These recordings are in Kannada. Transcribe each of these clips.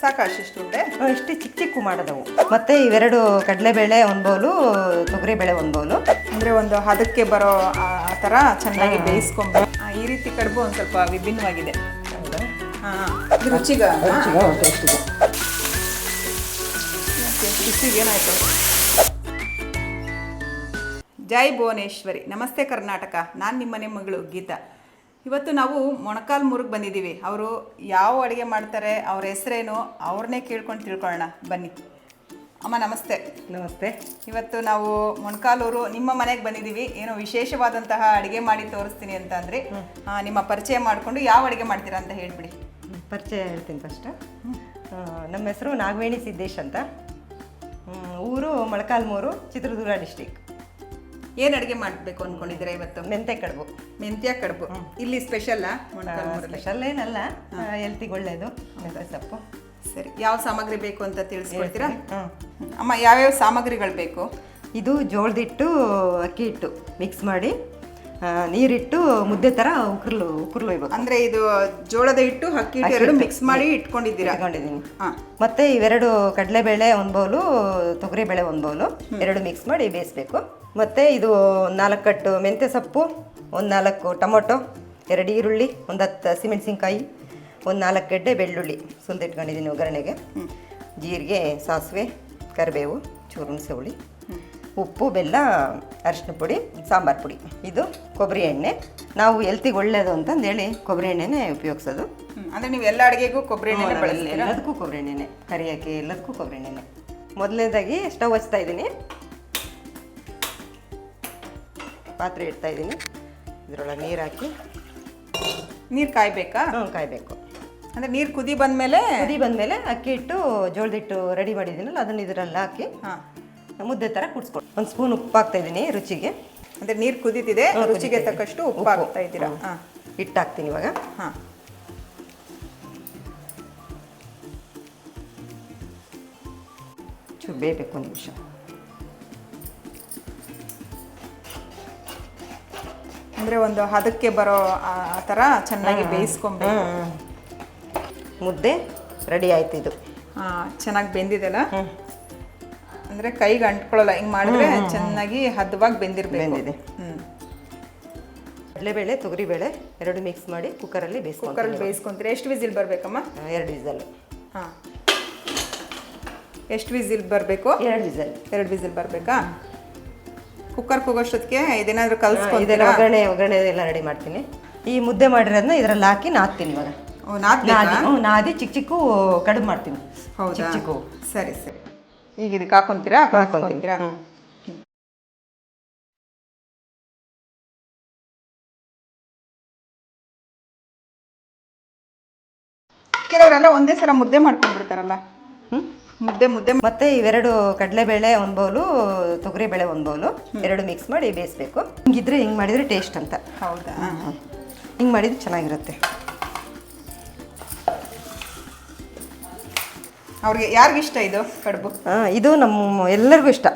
ಸಾಕು ಅಷ್ಟಿಷ್ಟು ಉಂಡೆ? ಇಷ್ಟು ಚಿಕ್ಕ ಚಿಕ್ಕ ಮಾಡೋದವು. ಮತ್ತೆ ಇವೆರಡು ಕಡಲೆಬೇಳೆ ಒಂದು ಬೌಲು ತೊಗರಿಬೇಳೆ ಒಂದು ಬೌಲು. ಅಂದರೆ ಒಂದು ಹದಕ್ಕೆ ಬರೋ ಆ ತರ ಥರ ಚೆನ್ನಾಗಿ ಬೇಯಿಸ್ಕೊಂಡು ಈ ರೀತಿ ಕಡುಬು ಒಂದು ಸ್ವಲ್ಪ ವಿಭಿನ್ನವಾಗಿದೆ. ಹಾಂ. ಇದು ರುಚಿಗ? ಏನಾಯಿತು? ಜೈ ಭುವನೇಶ್ವರಿ. ನಮಸ್ತೆ ಕರ್ನಾಟಕ. ನಾನು ನಿಮ್ಮನೆ ಮಗಳು ಗೀತಾ. ಇವತ್ತು ನಾವು ಮೊಣಕಾಲ್ ಮುರುಗ್ ಬಂದಿದ್ದೀವಿ. ಅವರು ಯಾವ ಅಡುಗೆ ಮಾಡ್ತಾರೆ ಅವ್ರ ಹೆಸರೇನು ಅವ್ರನ್ನೇ ಕೇಳ್ಕೊಂಡು ತಿಳ್ಕೊಳ್ಳೋಣ. ಬನ್ನಿ. ಅಮ್ಮ ನಮಸ್ತೆ. ನಮಸ್ತೆ. ಇವತ್ತು ನಾವು ಮೊಣಕಾಲೂರು ನಿಮ್ಮ ಮನೆಗೆ ಬಂದಿದ್ದೀವಿ. ಏನೋ ವಿಶೇಷವಾದಂತಹ ಅಡುಗೆ ಮಾಡಿ ತೋರಿಸ್ತೀನಿ ಅಂತ ಅಂದರೆ ನಿಮ್ಮ ಪರಿಚಯ ಮಾಡಿಕೊಂಡು ಯಾವ ಅಡುಗೆ ಮಾಡ್ತೀರಾ ಅಂತ ಹೇಳಿಬಿಡಿ. ಪರಿಚಯ ಹೇಳ್ತೀನಿ ಫಸ್ಟ್ ನಮ್ಮ ಹೆಸರು ನಾಗವೇಣಿ ಸಿದ್ದೇಶ್ ಅಂತ. ಊರು ಮೊಳಕಾಲ್ಮೂರು ಚಿತ್ರದುರ್ಗ ಡಿಸ್ಟಿಕ್ ಏನು ಅಡುಗೆ ಮಾಡಬೇಕು ಅನ್ಕೊಂಡಿದ್ರೆ ಇವತ್ತು? ಮೆಂತೆ ಕಡುಬು. ಮೆಂತ್ಯ ಕಡುಬು. ಇಲ್ಲಿ ಸ್ಪೆಷಲ್ಲಾ ಸ್ಪೆಷಲ್ ಏನಲ್ಲ ಹೆಲ್ತಿಗೆ ಒಳ್ಳೆಯದು ಸೊಪ್ಪು. ಸರಿ. ಯಾವ ಸಾಮಗ್ರಿ ಬೇಕು ಅಂತ ತಿಳಿಸ್ಕೊಳ್ತೀರಾ. ಅಮ್ಮ ಯಾವ್ಯಾವ ಸಾಮಗ್ರಿಗಳು ಬೇಕು? ಇದು ಜೋಳದಿಟ್ಟು ಅಕ್ಕಿ ಹಿಟ್ಟು. ಮಿಕ್ಸ್ ಮಾಡಿ ನೀರಿಟ್ಟು ಮುದ್ದೆ ಥರ ಉಕ್ರಲು ಉಕ್ರಲು ಇವಾಗ. ಅಂದ್ರೆ ಇದು ಜೋಳದ ಹಿಟ್ಟು ಅಕ್ಕಿ ಹಿಟ್ಟು ಎರಡು ಮಿಕ್ಸ್ ಮಾಡಿ ಇಟ್ಕೊಂಡಿದ್ದೀರಾ? ಇಟ್ಕೊಂಡಿದ್ದೀನಿ. ಮತ್ತೆ ಇವೆರಡು ಕಡಲೆಬೇಳೆ ಒಂದು ಬೌಲು ತೊಗರಿಬೇಳೆ ಒಂದು ಬೌಲು ಎರಡು ಮಿಕ್ಸ್ ಮಾಡಿ ಬೇಯಿಸ್ಬೇಕು. ಮತ್ತೆ ಇದು ನಾಲ್ಕು ಕಟ್ಟು ಮೆಂತ್ಯ ಸೊಪ್ಪು ಒಂದು ನಾಲ್ಕು ಟೊಮೊಟೊ ಎರಡು ಈರುಳ್ಳಿ ಒಂದು ಹತ್ತು ಹಸಿಮೆಣಸಿನ್ಕಾಯಿ ಒಂದು ನಾಲ್ಕು ಗಡ್ಡೆ ಬೆಳ್ಳುಳ್ಳಿ ಸುಲಿದಿಟ್ಕೊಂಡಿದ್ದೀನಿ ಒಗ್ಗರಣೆಗೆ. ಜೀರಿಗೆ ಸಾಸಿವೆ ಕರಿಬೇವು ಚೂರು ಹುಣಸೆ ಹುಳಿ ಉಪ್ಪು ಬೆಲ್ಲ ಅರಿಶಿನ ಪುಡಿ ಸಾಂಬಾರು ಪುಡಿ. ಇದು ಕೊಬ್ಬರಿ ಎಣ್ಣೆ. ನಾವು ಎಲ್ತಿಗೆ ಒಳ್ಳೆಯದು ಅಂತಂದೇಳಿ ಕೊಬ್ಬರಿ ಎಣ್ಣೆನೇ ಉಪಯೋಗಿಸೋದು. ಅಂದರೆ ನೀವು ಎಲ್ಲ ಅಡುಗೆಗೂ ಕೊಬ್ಬರಿ ಎಣ್ಣೆ ಬಳಸ್ತೀರಾ? ಎಲ್ಲದಕ್ಕೂ ಕೊಬ್ಬರಿ ಎಣ್ಣೆನೆ. ಕರಿಯೋಕ್ಕೆ ಎಲ್ಲದಕ್ಕೂ ಕೊಬ್ಬರಿ ಎಣ್ಣೆನೆ. ಮೊದಲನೇದಾಗಿ ಸ್ಟವ್ ಹಚ್ತಾ ಇದ್ದೀನಿ. ಪಾತ್ರೆ ಇಡ್ತಾ ಇದ್ದೀನಿ. ಇದರೊಳಗೆ ನೀರು ಹಾಕಿ. ನೀರು ಕಾಯಬೇಕಾ? ಹ್ಞೂ ಕಾಯಬೇಕು. ಅಂದ್ರೆ ನೀರು ಕುದಿ ಬಂದಮೇಲೆ ಕುದಿ ಬಂದಮೇಲೆ ಅಕ್ಕಿ ಹಿಟ್ಟು ಜೋಳದಿಟ್ಟು ರೆಡಿ ಮಾಡಿದ್ದೀನಲ್ಲ ಅದನ್ನು ಇದರಲ್ಲಿ ಹಾಕಿ. ಹಾ. ಮುದ್ದೆ ಥರ ಕುಡಿಸ್ಕೊಂಡು ಒಂದು ಸ್ಪೂನ್ ಉಪ್ಪು ಹಾಕ್ತಾ ಇದ್ದೀನಿ ರುಚಿಗೆ. ಅಂದ್ರೆ ನೀರು ಕುದೀತಿದೆ ರುಚಿಗೆ ತಕ್ಕಷ್ಟು ಉಪ್ಪು ಹಾಕ್ತಾ ಇದ್ದೀರಾ? ಹಾ. ಹಿಟ್ಟು ಹಾಕ್ತೀನಿ ಇವಾಗ. ಹಾಂ. ಚೂರು ಬೇಯಬೇಕು ಒಂದು ನಿಮಿಷ. ಅಂದ್ರೆ ಒಂದು ಹದಕ್ಕೆ ಬರೋ ಆ ಥರ ಚೆನ್ನಾಗಿ ಬೇಯಿಸ್ಕೊಬೇಕು. ಮುದ್ದೆ ರೆಡಿ ಆಯ್ತು ಇದು. ಹಾ ಚೆನ್ನಾಗಿ ಬೆಂದಿದೆಲ್ಲ ಅಂದ್ರೆ ಕೈಗೆ ಅಂಟ್ಕೊಳ್ಳಲ್ಲ ಹಿಂಗ್ ಮಾಡಿದ್ರೆ ಚೆನ್ನಾಗಿ ಹದವಾಗಿ ಬೆಂದಿರಬೇಕು. ಬೆಂದಿದೆ. ಬೇಳೆ ಕಡಲೆಬೇಳೆ ತೊಗರಿಬೇಳೆ ಎರಡು ಮಿಕ್ಸ್ ಮಾಡಿ ಕುಕ್ಕರಲ್ಲಿ ಬೇಯಿಸ್ಕೊ ಕುಕ್ಕರಲ್ಲಿ ಬೇಯಿಸ್ಕೊಂತೀರಿ. ಎಷ್ಟು ವಿಸಿಲ್ ಬರಬೇಕಮ್ಮ? ಎರಡು ವಿಸಲ್. ಹಾ. ಎಷ್ಟು ವಿಸಿಲ್ ಬರಬೇಕು? ಎರಡು ವಿಸಲ್. ಎರಡು ವಿಸಿಲ್ ಬರಬೇಕಾ? ಕುಕ್ಕರ್ ಕೂಗೋಷ್ಟೊತ್ತಿಗೆ ಇದೇನಾದ್ರೂ ಇದೆಲ್ಲ ಕಲ್ಸ್ಕೊಂತೀರಾ? ಒಗ್ಗರಣೆ ಒಗ್ಗರಣೆ ಎಲ್ಲ ರೆಡಿ ಮಾಡ್ತೀನಿ. ಈ ಮುದ್ದೆ ಮಾಡಿರೋದನ್ನ ಇದರಲ್ಲಿ ಹಾಕಿ ನಾದ್ತೀನಿ ಇವಾಗ. ಓ, ನಾದ್ಬೇಕಾ? ನಾದಿ ಹ್ಞೂ ನಾದಿ ಚಿಕ್ಕ ಚಿಕ್ಕ ಕಡಿಮೆ ಮಾಡ್ತೀನಿ. ಹೌದಾ? ಚಿಕ್ಕ ಚಿಕ್ಕ. ಸರಿ ಸರಿ. ಈಗ ಇದಕ್ಕೆ ಹಾಕೊಂತೀರಾ. ಹಾಕೊಂತೀರಾ. ಕೆಲವರೆಲ್ಲ ಒಂದೇ ಸಲ ಮುದ್ದೆ ಮಾಡ್ಕೊಂಡ್ಬಿಡ್ತಾರಲ್ಲ. ಹ್ಮ್? ಮುದ್ದೆ ಮುದ್ದೆ. ಮತ್ತೆ ಇವೆರಡು ಕಡಲೆಬೇಳೆ ಒಂದು ಬೌಲು ತೊಗರಿಬೇಳೆ ಒಂದು ಬೌಲು ಎರಡು ಮಿಕ್ಸ್ ಮಾಡಿ ಬೇಯಿಸ್ಬೇಕು. ಹಿಂಗಿದ್ರೆ ಹಿಂಗೆ ಮಾಡಿದರೆ ಟೇಸ್ಟ್ ಅಂತ. ಹೌದಾ? ಹಿಂಗೆ ಮಾಡಿದ್ರೆ ಚೆನ್ನಾಗಿರುತ್ತೆ. ಅವ್ರಿಗೆ ಯಾರಿಗಿಷ್ಟ ಇದು ಕಡುಬು? ಆ, ಇದು ನಮ್ಮ ಎಲ್ಲರಿಗೂ ಇಷ್ಟ.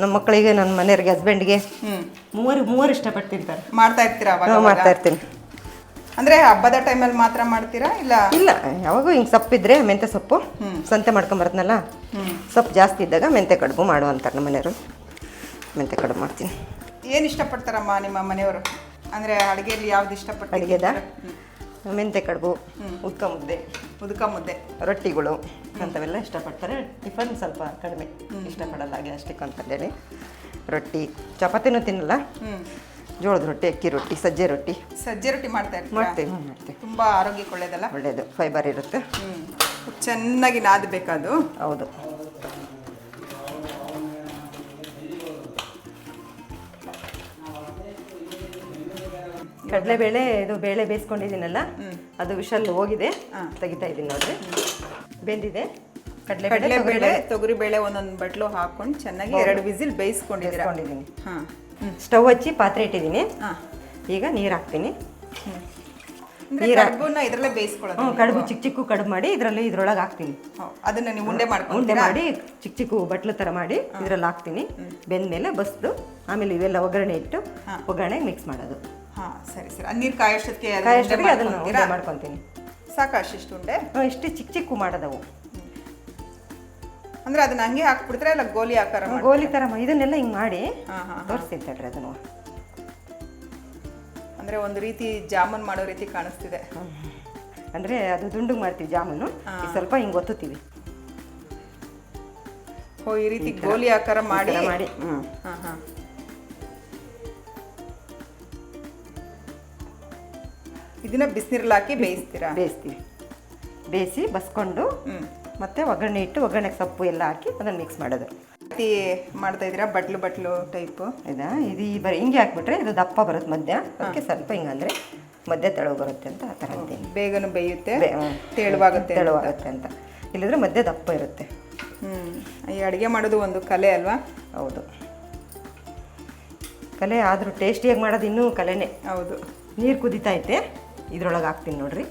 ನಮ್ಮ ಮಕ್ಕಳಿಗೆ ನನ್ನ ಮನೆಯವ್ರಿಗೆ ಹಸ್ಬೆಂಡ್ಗೆ ಮೂವರು ಮೂವರು ಇಷ್ಟಪಟ್ಟು ತಿಂತಾರೆ ಮಾಡ್ತಾ ಇರ್ತೀರಾ ಅವಾಗ ನಾವು ಮಾಡ್ತಾ ಇರ್ತೀನಿ. ಅಂದ್ರೆ ಹಬ್ಬದ ಟೈಮಲ್ಲಿ ಮಾತ್ರ ಮಾಡ್ತೀರಾ ಇಲ್ಲ? ಇಲ್ಲ ಯಾವಾಗೂ ಹಿಂಗೆ ಸೊಪ್ಪಿದ್ರೆ ಮೆಂತ್ಯ ಸೊಪ್ಪು ಸಂತೆ ಮಾಡ್ಕೊಂಬರ್ತನಲ್ಲ ಸೊಪ್ಪು ಜಾಸ್ತಿ ಇದ್ದಾಗ ಮೆಂತ್ಯ ಕಡುಬು ಮಾಡು ಅಂತಾರೆ ನಮ್ಮ ಮನೆಯವರು. ಮೆಂತ್ಯ ಕಡುಬು ಮಾಡ್ತೀನಿ. ಏನು ಇಷ್ಟಪಡ್ತಾರಮ್ಮ ನಿಮ್ಮ ಮನೆಯವರು? ಅಂದ್ರೆ ಅಡುಗೆಯಲ್ಲಿ ಯಾವ್ದು ಇಷ್ಟಪಟ್ಟು ಅಡುಗೆದ? ಮೆಂತ್ಯ ಕಡುಬು ಉದ್ಕ ಮುದ್ದೆ ಉದ್ಕ ಮುದ್ದೆ ರೊಟ್ಟಿಗಳು ಅಂಥವೆಲ್ಲ ಇಷ್ಟಪಡ್ತಾರೆ. ಟಿಫನ್ ಸ್ವಲ್ಪ ಕಡಿಮೆ ಇಷ್ಟಪಡಲ್ಲ ಗ್ಯಾಸ್ಟ್ರಿಕ್ ಅಂತಂದೇಳಿ ರೊಟ್ಟಿ ಚಪಾತಿನೂ ತಿನ್ನಲ್ಲ. ಜೋಳದ ರೊಟ್ಟಿ ಅಕ್ಕಿ ರೊಟ್ಟಿ ಸಜ್ಜೆ ರೊಟ್ಟಿ. ಸಜ್ಜೆ ರೊಟ್ಟಿ ಮಾಡ್ತಾ ಮಾಡ್ತೇವೆ ಮಾಡ್ತೇವೆ. ತುಂಬಾ ಆರೋಗ್ಯಕ್ಕೆ ಒಳ್ಳೇದಲ್ಲ? ಒಳ್ಳೆಯದು ಫೈಬರ್ ಇರುತ್ತೆ. ಹ್ಞೂ ಚೆನ್ನಾಗಿ ನಾದಬೇಕದು. ಹೌದು. ಕಡಲೆಬೇಳೆ ಇದು ಬೇಳೆ ಬೇಯಿಸ್ಕೊಂಡಿದ್ದೀನಲ್ಲ ಅದು ವಿಷಲ್ ಹೋಗಿದೆ. ತೆಗಿತಾ ಇದ್ದೀನಿ ನೋಡ್ರಿ. ಬೆಂದಿದೆ. ಕಡಲೆ ಬೇಳೆ ತೊಗರಿ ಬೇಳೆ ಒಂದೊಂದು ಬಟ್ಲು ಹಾಕೊಂಡು ಚೆನ್ನಾಗಿ ಎರಡು ವಿಸಿಲ್ ಬೇಯಿಸ್ಕೊಂಡಿದ್ದೀನಿ. ಹಾ. ಸ್ಟವ್ ಹಚ್ಚಿ ಪಾತ್ರೆ ಇಟ್ಟಿದ್ದೀನಿ. ಈಗ ನೀರು ಹಾಕ್ತೀನಿ. ಇದರಲ್ಲೇ ಬೇಯಿಸ್ಕೊಳ್ಳೋದು ಕಡುಬು ಚಿಕ್ಕ ಚಿಕ್ಕ ಕಡುಬು ಮಾಡಿ ಇದರಲ್ಲಿ ಇದ್ರೊಳಗೆ ಹಾಕ್ತೀನಿ. ಅದನ್ನ ನೀವು ಉಂಡೆ ಉಂಡೆ ಮಾಡಿ ಚಿಕ್ಕ ಚಿಕ್ಕ ಬಟ್ಲು ಥರ ಮಾಡಿ ಇದರಲ್ಲಿ ಹಾಕ್ತೀನಿ. ಬೆಂದ ಮೇಲೆ ಬಸ್ದು ಆಮೇಲೆ ಇವೆಲ್ಲ ಒಗ್ಗರಣೆ ಇಟ್ಟು ಒಗ್ಗರಣೆಗೆ ಮಿಕ್ಸ್ ಮಾಡೋದು. ಹಾ ಸರಿ ಸರಿ. ನೀರು ಕಾಯೋಷ್ಟೊತ್ತಿಗೆ ಉಂಡೆ ಕಾಯಷ್ಟೊತ್ತಿಗೆ ಅದನ್ನು? ಉಂಡೆ ಮಾಡ್ಕೊತೀನಿ. ಸಾಕಾ ಅಷ್ಟಿಷ್ಟು ಉಂಡೆ? ಇಷ್ಟು ಚಿಕ್ಕ ಚಿಕ್ಕ ಮಾಡೋದವು ಅಂದ್ರೆ ಅದನ್ನ ಹಂಗೆ ಹಾಕ್ಬಿಡ್ತಾರೆ ಇಲ್ಲ ಗೋಲಿ ಆಕಾರ ಗೋಲಿ ಥರ ಇದನ್ನೆಲ್ಲ ಹಿಂಗೆ ಮಾಡಿ ತೋರಿಸ್ತೀನಿ ತಡ್ರಿ ಅದನ್ನು. ಅಂದ್ರೆ ಒಂದು ರೀತಿ ಜಾಮೂನ್ ಮಾಡೋ ರೀತಿ ಕಾಣಿಸ್ತಿದೆ. ಅಂದರೆ ಅದು ದುಂಡುಗೆ ಮಾಡ್ತೀವಿ ಜಾಮೂನು. ಸ್ವಲ್ಪ ಹಿಂಗೆ ಒತ್ತುತ್ತೀವಿ. ಓ ಈ ರೀತಿ ಗೋಲಿ ಆಕಾರ ಮಾಡಿ? ಮಾಡಿ. ಹಾಂ ಹಾಂ. ಇದನ್ನ ಬಿಸಿನೀರಲ್ಲಿ ಹಾಕಿ ಬೇಯಿಸ್ತೀರಾ? ಬೇಯಿಸ್ತೀವಿ. ಬೇಯಿಸಿ ಬಸ್ಕೊಂಡು ಮತ್ತೆ ಒಗ್ಗರಣೆ ಇಟ್ಟು ಒಗ್ಗರಣೆಗೆ ಸೊಪ್ಪು ಎಲ್ಲ ಹಾಕಿ ಅದನ್ನು ಮಿಕ್ಸ್ ಮಾಡೋದು. ರೀತಿ ಮಾಡ್ತಾ ಇದ್ದೀರಾ? ಬಟ್ಲು ಬಟ್ಲು ಟೈಪು ಆಯ್ತಾ ಇದು ಈ ಬರ ಹಿಂಗೆ ಹಾಕ್ಬಿಟ್ರೆ ಇದು ದಪ್ಪ ಬರುತ್ತೆ ಮಧ್ಯ. ಅದಕ್ಕೆ ಸ್ವಲ್ಪ ಹಿಂಗಂದ್ರೆ ಮಧ್ಯ ತೆಳು ಬರುತ್ತೆ ಅಂತ ಆ ಥರ ಅಂತೀನಿ. ಬೇಗನೆ ಬೇಯುತ್ತೆ ಬೇ- ಹ್ಮ್. ತೆಳುವಾಗುತ್ತೆ ತೆಳುವಾಗುತ್ತೆ ಅಂತ. ಇಲ್ಲದ್ರೆ ಮಧ್ಯ ದಪ್ಪ ಇರುತ್ತೆ. ಹ್ಞೂ ಈ ಅಡುಗೆ ಮಾಡೋದು ಒಂದು ಕಲೆ ಅಲ್ವಾ? ಹೌದು. ಕಲೆ ಆದರೂ ಟೇಸ್ಟಿಯಾಗಿ ಮಾಡೋದು ಇನ್ನೂ ಕಲೆನೇ. ಹೌದು. ನೀರು ಕುದಿತೈತೆ ಇದ್ರೊಳಗೆ ಹಾಕ್ತೀನಿ ನೋಡ್ರಿ.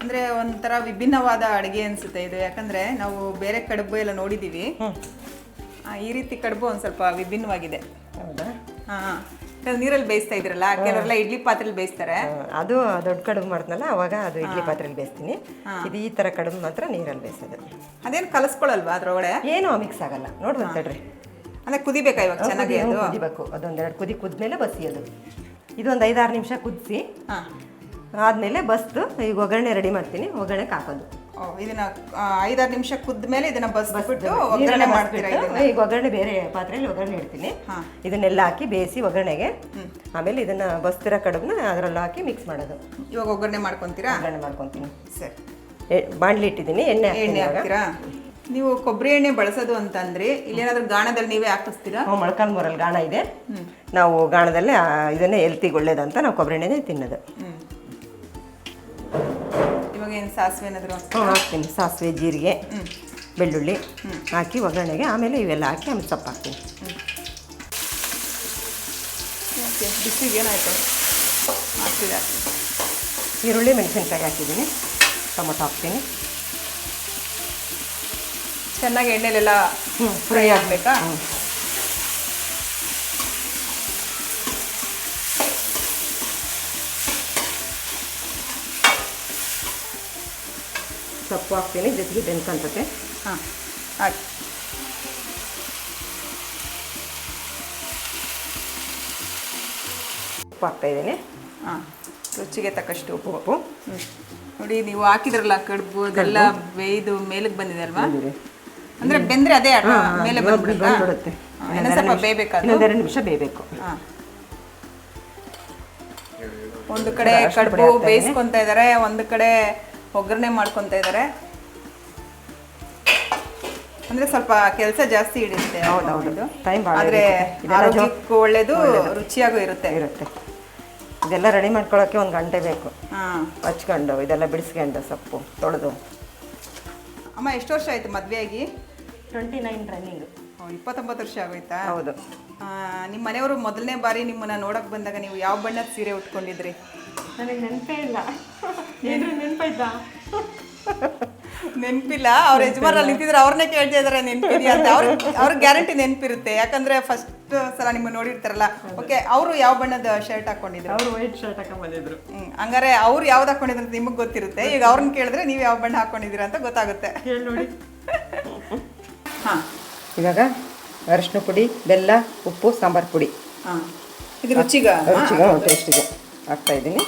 ಅಂದ್ರೆ ಒಂಥರ ವಿಭಿನ್ನವಾದ ಅಡುಗೆ ಅನ್ಸುತ್ತೆ ಇದು. ಯಾಕಂದ್ರೆ ನಾವು ಬೇರೆ ಕಡುಬು ಎಲ್ಲ ನೋಡಿದೀವಿ. ಆ, ಈ ರೀತಿ ಕಡುಬು ಒಂದು ಸ್ವಲ್ಪ ವಿಭಿನ್ನವಾಗಿದೆ. ಹೌದಾ? ಹಾಂ ನೀರಲ್ಲಿ ಬೇಯಿಸ್ತಾ ಇದ್ರಲ್ಲ ಕೆಲವರೆಲ್ಲ ಇಡ್ಲಿ ಪಾತ್ರೆಲಿ ಬೇಯಿಸ್ತಾರೆ. ಅದು ದೊಡ್ಡ ಕಡುಬು ಮಾಡ್ತನಲ್ಲ ಅವಾಗ ಅದು ಇಡ್ಲಿ ಪಾತ್ರೆಲಿ ಬೇಯಿಸ್ತೀನಿ. ಇದು ಈ ಥರ ಕಡುಬು ಮಾತ್ರ ನೀರಲ್ಲಿ ಬೇಯಿಸೋದು. ಅದೇನು ಕಲಸ್ಕೊಳ್ಳಲ್ವಾ ಅದ್ರೊಳಗಡೆ? ಏನೂ ಮಿಕ್ಸ್ ಆಗಲ್ಲ. ನೋಡ್ಬೋದು ತಡ್ರಿ. ಅಂದ್ರೆ ಕುದಿಬೇಕಾ ಇವಾಗ? ಚೆನ್ನಾಗಿ ಅದು? ಕುದಿಬೇಕು. ಅದೊಂದೆರಡು ಕುದಿ ಕುದ್ಮೇಲೆ ಬಸಿಯೋದು ಇದೊಂದು ಐದಾರು ನಿಮಿಷ ಕುದಿಸಿ ಹಾಂ. ಆದಮೇಲೆ ಬಸ್ದು ಈಗ ಒಗ್ಗರಣೆ ರೆಡಿ ಮಾಡ್ತೀನಿ. ಒಗ್ಗರಣೆಗೆ ಹಾಕೋದು ಓ ಇದನ್ನ ಐದಾರು ನಿಮಿಷ ಕುದ್ಮೇಲೆ ಇದನ್ನ ಬಸ್ಬಿಟ್ಟು ನೀರೆಲ್ಲ ಒಗ್ಗರಣೆ ಮಾಡ್ತೀರಾ ಬಸ್ಬಿಟ್ಟು, ಇದನ್ನ? ಈಗ ಒಗ್ಗರಣೆ ಬೇರೆ ಪಾತ್ರೆಯಲ್ಲಿ ಒಗ್ಗರಣೆ ಇಡ್ತೀನಿ. ಹಾ. ಇದನ್ನೆಲ್ಲ ಇದನ್ನೆಲ್ಲ ಹಾಕಿ ಬೇಯಿಸಿ ಒಗ್ಗರಣೆಗೆ. ಆಮೇಲೆ ಇದನ್ನ ಬಸ್ತಿರ ಕಡುಬನ್ನ ಅದರಲ್ಲಿ ಹಾಕಿ ಮಿಕ್ಸ್ ಮಾಡೋದು. ಇವಾಗ ಒಗ್ಗರಣೆ ಮಾಡ್ಕೊಂತೀರಾ? ಒಗ್ಗರಣೆ ಮಾಡ್ಕೊತೀನಿ. ಸರಿ. ಎ- ಬಾಣ್ಲಿ ಇಟ್ಟಿದ್ದೀನಿ ಎಣ್ಣೆ ಹಾಕ್ತೀನಿ ಎಣ್ಣೆ ಇವಾಗ. ಹಾಕ್ತೀರಾ? ನೀವು ಕೊಬ್ಬರಿ ಎಣ್ಣೆ ಬಳಸೋದು ಅಂತಂದ್ರೆ ಇಲ್ಲೇನಾದ್ರೂ ಗಾಣದಲ್ಲಿ ನೀವೇ ಹಾಕಿಸ್ತೀರಾ? ಹ್ಞೂ ಮೊರಲ್ಲಿ ಮೂರಲ್ಲಿ ಗಾಣ ಇದೆ. ನಾವು ಗಾಣದಲ್ಲೇ ಆ, ಇದನ್ನೇ ಎಲ್ತಿಗೆ ಒಳ್ಳೇದಂತ ನಾವು ಕೊಬ್ಬರಿ ಎಣ್ಣೆನೇ ತಿನ್ನೋದು. ಇವಾಗ ಏನು ಸಾಸಿವೆ ಏನಾದರೂ ಹಾಕ್ತೀನಿ. ಸಾಸಿವೆ ಜೀರಿಗೆ ಬೆಳ್ಳುಳ್ಳಿ ಹಾಕಿ ಒಗ್ಗರಣೆಗೆ ಆಮೇಲೆ ಇವೆಲ್ಲ ಹಾಕಿ ಆಮೇಲೆ ಸೊಪ್ಪು ಹಾಕ್ತೀನಿ. ಓಕೆ ಬಿಸಿಗೆ ಏನಾಯ್ತು? ಹಾಕ್ತಿದೆ ಈರುಳ್ಳಿ ಮೆಣಸಿನ್ಕಾಯಿ ಹಾಕಿದ್ದೀನಿ. ಟೊಮೊಟೊ ಹಾಕ್ತೀನಿ. ಚೆನ್ನಾಗಿ ಎಣ್ಣೆಲೆಲ್ಲ ಫ್ರೈ ಆಗಬೇಕಾ? ಸೊಪ್ಪು ಹಾಕ್ತೀನಿ ಜೊತೆಗೆ ಬೆಂಕಂತತೆ ಹಾಂ ಹಾಕಿ ಉಪ್ಪು ಹಾಕ್ತಾಯಿದ್ದೀನಿ ಹಾಂ. ರುಚಿಗೆ ತಕ್ಕಷ್ಟು ಉಪ್ಪು ಉಪ್ಪು. ನೋಡಿ ನೀವು ಹಾಕಿದ್ರಲ್ಲ ಕಡುಬು ಅದೆಲ್ಲ ಬೇಯ್ದು ಮೇಲಕ್ಕೆ ಬಂದಿದೆ ಅಲ್ವಾ. ಅಂದ್ರೆ ಬೆಂದ್ರೆ ಅದೇ ಅಲ್ವಾ ಮೇಲೆ ಬಂದ್ಬಿಡುತ್ತಾ. ಬಂದ್ಬಿಡುತ್ತೆ. ಹಾಂ, ಇನ್ನೊಂದ್ ಸ್ವಲ್ಪ ಇನ್ನೊಂದೆರಡು ನಿಮಿಷ. ಬೇಯಬೇಕು ಹಾಂ. ಒಂದು ಕಡೆ ಅರ್ಶಿಣ ಪುಡಿ ಕಡುಬು ಹಾಕ್ತಾ ಇದ್ದೀನಿ. ಬೇಯಿಸ್ಕೊಂತ ಇದ್ದಾರೆ ಒಂದು ಕಡೆ ಒಗ್ಗರಣೆ ಮಾಡ್ಕೊಂತ ಇದ್ದಾರೆ ಅಂದ್ರೆ ಸ್ವಲ್ಪ ಕೆಲಸ ಜಾಸ್ತಿ ಹಿಡಿಯುತ್ತೆ ಹೌದು, ಹೌದು. ಇದು. Time ಭಾಳ ಆದ್ರೆ ಹಿಡಿಯುತ್ತೆ. ಇದೆಲ್ಲ ಜೋ- ಆರೋಗ್ಯಕ್ಕೂ ಒಳ್ಳೇದು ರುಚಿಯಾಗೂ ಇರುತ್ತೆ. ಇರುತ್ತೆ. ಇದೆಲ್ಲ ರೆಡಿ ಮಾಡ್ಕೊಳ್ಳೋಕ್ಕೆ ಒಂದು ಗಂಟೆ ಬೇಕು. ಹಾಂ. ಹಚ್ಕೊಂಡು ಇದೆಲ್ಲ ಬಿಡಿಸ್ಕೊಂಡು ಸೊಪ್ಪು ತೊಳೆದು. ಅಮ್ಮ ಎಷ್ಟು ವರ್ಷ ಆಯ್ತು ಮದ್ವೆ ಆಗಿ ಟ್ವೆಂಟಿ ನೈನ್ ರನ್ನಿಂಗ್ ಓ, ಇಪ್ಪತ್ತೊಂಬತ್ತು ವರ್ಷ ಆಗೋಯ್ತಾ? ಹೌದು. ಆ, ನಿಮ್ಮ ಮನೆಯವರು ಮೊದಲನೇ ಬಾರಿ ನಿಮ್ಮನ್ನ ನೋಡಕ್ ಬಂದಾಗ ನೀವು ಯಾವ ಬಣ್ಣದ ಸೀರೆ ಉಟ್ಕೊಂಡಿದ್ರಿ? ನನಗೆ ನೆನಪೇ ಇಲ್ಲ. ಏನು ನೆನಪಾಯ್ತಾ ನೆನಪಿಲ್ಲ? ಅವ್ರ ಯಜಮಾನಲ್ಲಿ ನಿಂತಿದ್ರೆ ಅವ್ರನ್ನೇ ಕೇಳ್ತಾ ಇದಾರೆ ನೆನಪಿದೆಯಾ ಅಂತ. ಅವ್ರ ಅವ್ರ ಗ್ಯಾರಂಟಿ ನೆನಪಿರುತ್ತೆ. ಯಾಕಂದ್ರೆ ಫಸ್ಟ್ ಸಲ ನಿಮ್ಮ ನೋಡಿರ್ತಾರಲ್ಲ. ಓಕೆ ಅವರು ಯಾವ ಬಣ್ಣದ ಶರ್ಟ್ ಹಾಕೊಂಡಿದ್ರು? ಅವರು ವೈಟ್ ಶರ್ಟ್ ಹಾಕೊಂಡಿದ್ರು ಹ್ಮ್ ಹಂಗಾರೆ ಅವ್ರು ಯಾವ್ದು ಹಾಕೊಂಡಿದ್ರು ಅಂತ ನಿಮಗೆ ಗೊತ್ತಿರುತ್ತೆ. ಈಗ ಅವ್ರನ್ನ ಕೇಳಿದ್ರೆ ನೀವು ಯಾವ ಬಣ್ಣ ಹಾಕೊಂಡಿದ್ದೀರಾ ಅಂತ ಗೊತ್ತಾಗುತ್ತೆ. ಹೇಳಿ ನೋಡಿ. ಹಾ. ಇವಾಗ ಅರಿಶಿನ ಪುಡಿ ಬೆಲ್ಲ ಉಪ್ಪು ಸಾಂಬಾರು ಪುಡಿ. ಹಾ. ಇದು ರುಚಿಗ? ರುಚಿಗೆ? ಟೇಸ್ಟಿಗೆ? ಹಾಕ್ತಾ ಇದ್ದೀನಿ.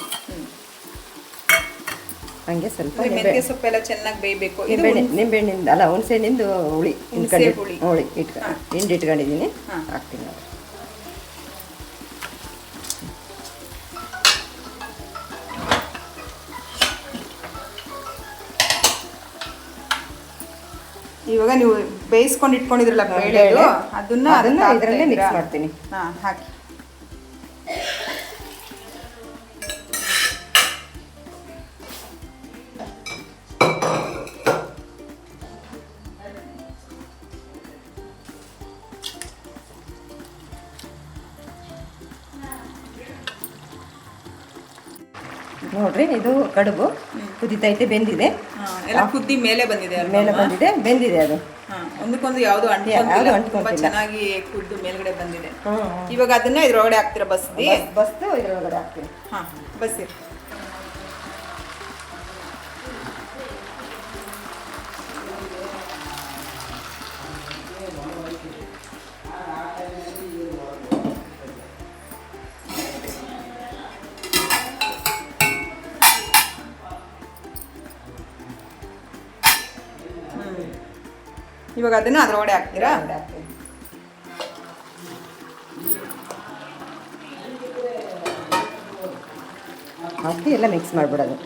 ಹಂಗೆ ಸ್ವಲ್ಪ ಮೆಂತ್ಯ ಸೊಪ್ಪೆಲ್ಲ ಚೆನ್ನಾಗಿ ಬೇಯಬೇಕು. ನಿಂಬೆಹಣ್ಣು ನಿಂಬೆಹಣ್ಣಿಂದ ಅಲ್ಲ ಹುಣಸೆಹಣ್ಣಿಂದು ಹುಳಿ ಹುಳಿ. ಹುಳಿ ಇಟ್ಕ ಹಿಂಡಿ ಇಟ್ಕೊಂಡಿದ್ದೀನಿ. ಹಾಕ್ತೀನಿ. ಇವಾಗ ನೀವು ಬೇಯಿಸ್ಕೊಂಡು ಇಟ್ಕೊಂಡಿದ್ರಲ್ಲ ಬೇಳೆ. ಅದನ್ನ ಅದನ್ನ ಇದರಲ್ಲೇ ಮಿಕ್ಸ್ ಮಾಡ್ತೀನಿ. ಹಾ ಹಾಕಿ. ನೋಡ್ರಿ ಇದು ಕಡುಬು. ಕುದಿತೈತೆ ಬೆಂದಿದೆ. ಎಲ್ಲ ಕುದ್ದಿ ಮೇಲೆ ಬಂದಿದೆ ಅಲ್ವಾ ಮೇಲೆ ಬಂದಿದೆ ಬೆಂದಿದೆ ಅದು. ಹಾ, ಒಂದಕ್ಕೊಂದು ಯಾವ್ದು ಯಾವ್ದು ಅಂಟ್ಕೊಂತಿಲ್ಲ ಅಂಟ್ಕೊಂತಿಲ್ಲ. ತುಂಬಾ ಚೆನ್ನಾಗಿ ಕುದ್ದು ಮೇಲ್ಗಡೆ ಬಂದಿದೆ. ಇವಾಗ ಅದನ್ನ ಇದ್ರೊಳಗಡೆ ಹಾಕ್ತೀರಾ ಬಸ್ದಿ ಬಸ್- ಬಸ್ದು ಇದ್ರೊಳಗಡೆ ಹಾಕ್ತೀನಿ. ಹಾ ಬಸ್ಸಿರಿ ಇವಾಗ ಅದನ್ನ ಅದ್ರೊಳಗಡೆ ಹಾಕ್ತೀರಾ. ಹಾಕಿ ಎಲ್ಲ ಮಿಕ್ಸ್ ಮಾಡಿಬಿಡೋದು.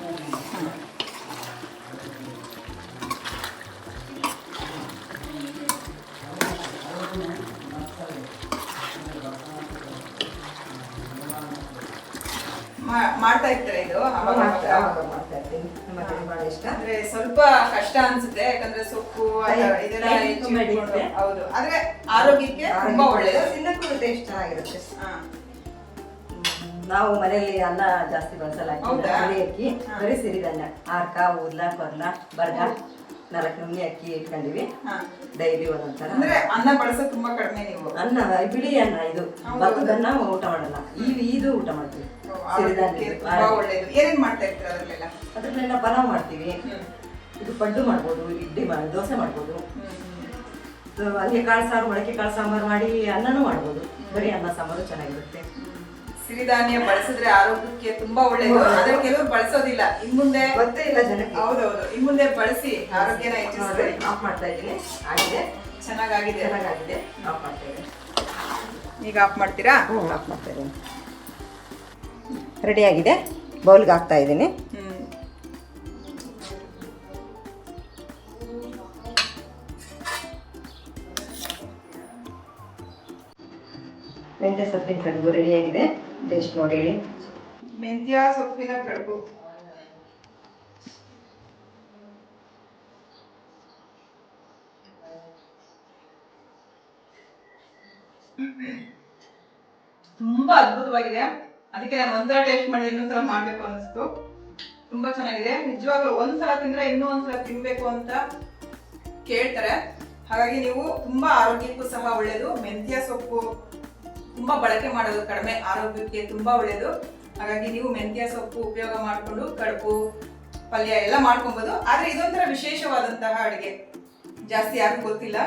ಮಾಡ್ತಾ ಇರ್ತಾರೆ ಇದು? ಅವಾಗ. ಮಾಡ್ತಾ ಇರ್ತೀನಿ. ಭಾಳ ಇಷ್ಟ? ಅಂದ್ರೆ ಸ್ವಲ್ಪ ಕಷ್ಟ ಅನ್ಸುತ್ತೆ ಯಾಕಂದ್ರೆ ಸೊಪ್ಪು ಇದೆಲ್ಲ ಟೈಮ್ ಹೆಚ್ಚು ತುಂಬಾ ಇಟ್ಕೊಂಡು- ಹಿಡಿಯುತ್ತೆ. ಹೌದು. ಅಂದ್ರೆ ಆರೋಗ್ಯಕ್ಕೆ ತುಂಬಾ ಒಳ್ಳೇದು. ತಿನ್ನಕ್ಕೂ ಟೇಸ್ಟ್ ಚೆನ್ನಾಗಿರುತ್ತೆ. ಹಾ. ನಾವು ಮನೆಯಲ್ಲಿ ಅನ್ನ ಜಾಸ್ತಿ ಬಳಸಲ್ಲ ಹೌದಾ? ಬಿಳಿ ಅಕ್ಕಿ ಹಾ. ಬರೀ ಸಿರಿದನ್ನ ಆರ್ಕ ಊದ್ಲ ಕೊರ್ಲ ಬರ್ಗ ನಾಲ್ಕು ನುಂಗಿ ಅಕ್ಕಿ ಇಟ್ಕೊಂಡಿವಿ. ಹಾ. ಡೈಲಿ ಒಂದೊಂದ್ಸಲ ಅಂದ್ರೆ ಅನ್ನ ಬಳಸೋದು ತುಂಬಾ ಕಡಿಮೆ ನೀವು. ಅನ್ನ ಬಿಳಿ ಅನ್ನ ಇದು. ಹೌದು. ಊಟ ಮಾಡಲ್ಲ. ಈ ಇದು ಊಟ ಮಾಡ್ತೀವಿ. ಆರೋಗ್ಯಕ್ಕೆ ಸಿರಿಧಾನ್ಯ ತುಂಬಾ ಒಳ್ಳೇದು. ಏನೇನ್ ಮಾಡ್ತಾ ಇರ್ತೀರ ಅದ್ರಲ್ಲೆಲ್ಲ? ಅದ್ರಲ್ಲೆಲ್ಲ ಪಲಾವ್ ಮಾಡ್ತೀವಿ. ಹ್ಮ್. ಪಡ್ಡು ಮಾಡ್ಬೋದು ಇಡ್ಲಿ ಮಾಡಿ ದೋಸೆ ಮಾಡ್ಬೋದು. ಅಲ್ಲಿ ಕಾಳು ಸಾರು ಮೊಳಕೆ ಕಾಳು ಸಾಂಬಾರು ಮಾಡಿ ಅನ್ನನೂ ಮಾಡ್ಬೋದು. ಬರೀ ಅನ್ನ ಸಾಂಬಾರು ಚೆನ್ನಾಗಿರುತ್ತೆ. ಸಿರಿಧಾನ್ಯ ಬಳಸಿದ್ರೆ ಆರೋಗ್ಯಕ್ಕೆ ತುಂಬಾ ಒಳ್ಳೆಯದು ಆದ್ರೆ ಕೆಲವರು ಬಳಸೋದಿಲ್ಲ. ಇನ್ ಮುಂದೆ ಗೊತ್ತೇ ಇಲ್ಲ ಜನಕ್ಕೆ. ಹೌದೌದು. ಇನ್ ಮುಂದೆ ಬಳಸಿ ಆರೋಗ್ಯನ ಹೆಚ್ಚಿಸ್ತಾರೆ ಆಫ್ ಮಾಡ್ತಾ ಇದ್ದೀನಿ. ಆಗಿದೆ. ಚೆನ್ನಾಗಾಗಿದೆ. ಚೆನ್ನಾಗಾಗಿದೆ. ಆಫ್ ಮಾಡ್ತಾ ಇದ್ದೀನಿ. ಈಗ ಆಫ್ ಮಾಡ್ತೀರಾ? ಹ್ಞೂ ಆಫ್ ಮಾಡ್ತಾ ಇದ್ದೀನಿ. ಆಗಿದೆ. ಬೌಲ್ಗೆ ಹಾಕ್ತಾ ಇದ್ದೀನಿ. ನೋಡಿ. ಮೆಂತ್ಯ, ಸೊಪ್ಪಿನ ಕಡುಬು. ತುಂಬಾ ಅದ್ಭುತವಾಗಿದೆ. ಅದಕ್ಕೆ ನಾನು ಒಂದ್ಸಲ ಟೇಸ್ಟ್ ಮಾಡಿ ಇನ್ನೊಂದ್ಸಲ ಮಾಡ್ಬೇಕು ಅನಿಸ್ತು ತುಂಬಾ ಚೆನ್ನಾಗಿದೆ. ನಿಜವಾಗ್ಲೂ ಒಂದ್ಸಲ ತಿಂದ್ರೆ ಇನ್ನೂ ಒಂದ್ಸಲ ತಿನ್ಬೇಕು ಅಂತ ಕೇಳ್ತಾರೆ. ಹಾಗಾಗಿ ನೀವು ತುಂಬಾ ಆರೋಗ್ಯಕ್ಕೂ ಸಹ ಒಳ್ಳೇದು. ಮೆಂತ್ಯ, ಸೊಪ್ಪು ತುಂಬಾ ಬಳಕೆ ಮಾಡೋದು ಕಡಿಮೆ ಆರೋಗ್ಯಕ್ಕೆ ತುಂಬಾ ಒಳ್ಳೆಯದು ಹಾಗಾಗಿ ನೀವು ಮೆಂತ್ಯ ಸೊಪ್ಪು ಉಪಯೋಗ ಮಾಡಿಕೊಂಡು ಕಡುಬು, ಪಲ್ಯ ಎಲ್ಲ ಮಾಡ್ಕೊಬೋದು. ಆದ್ರೆ ಇದೊಂಥರ ವಿಶೇಷವಾದಂತಹ ಅಡುಗೆ. ಜಾಸ್ತಿ ಯಾರಿಗೂ ಗೊತ್ತಿಲ್ಲ.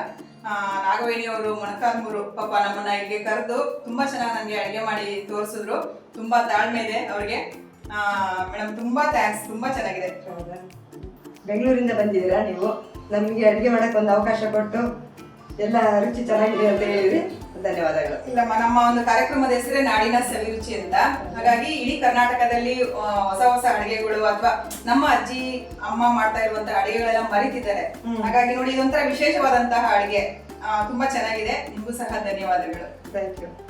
ನಾಗವೇಣಿ ಅವರು ಮೊಣಕಾಲ್ಮೂರು ಪಾಪ ನಮ್ಮನ್ನ ಇಲ್ಲಿಗೆ ಕರೆದು ತುಂಬಾ ಚೆನ್ನಾಗಿ ನನಗೆ ಅಡುಗೆ ಮಾಡಿ ತೋರಿಸಿದ್ರು. ತುಂಬಾ ತಾಳ್ಮೆ ಇದೆ ಅವ್ರಿಗೆ ಮೇಡಮ್ ತುಂಬಾ ಥ್ಯಾಂಕ್ಸ್ ತುಂಬಾ ಚೆನ್ನಾಗಿದೆ? ಬೆಂಗಳೂರಿಂದ ಬಂದಿದ್ದೀರಾ ನೀವು? ನಮಗೆ ಅಡುಗೆ ಮಾಡೋಕ್ಕೆ ಒಂದು ಅವಕಾಶ ಕೊಟ್ಟು ಎಲ್ಲ ರುಚಿ ಚೆನ್ನಾಗಿದೆ ಅಂತ ಹೇಳಿದ್ರಿ. ಧನ್ಯವಾದಗಳು. ಇಲ್ಲಮ್ಮ ನಮ್ಮ ಒಂದು ಕಾರ್ಯಕ್ರಮದ ಹೆಸರೇ ನಾಡಿನ ಸವಿರುಚಿ ಅಂತ. ಹಾಗಾಗಿ ಇಡೀ ಕರ್ನಾಟಕದಲ್ಲಿ ಹೊಸ ಹೊಸ ಅಡಿಗೆಗಳು ಅಥವಾ ನಮ್ಮ ಅಜ್ಜಿ ಅಮ್ಮ ಮಾಡ್ತಾ ಇರುವಂತಹ ಅಡಿಗೆಗಳೆಲ್ಲ ಮರಿತಿದ್ದಾರೆ. ಹಾಗಾಗಿ ನೋಡಿ ಇದೊಂಥರ ವಿಶೇಷವಾದಂತಹ ಅಡಿಗೆ. ಆ, ತುಂಬಾ ಚೆನ್ನಾಗಿದೆ. ನಿಮಗೂ ಸಹ ಧನ್ಯವಾದಗಳು. Thank you.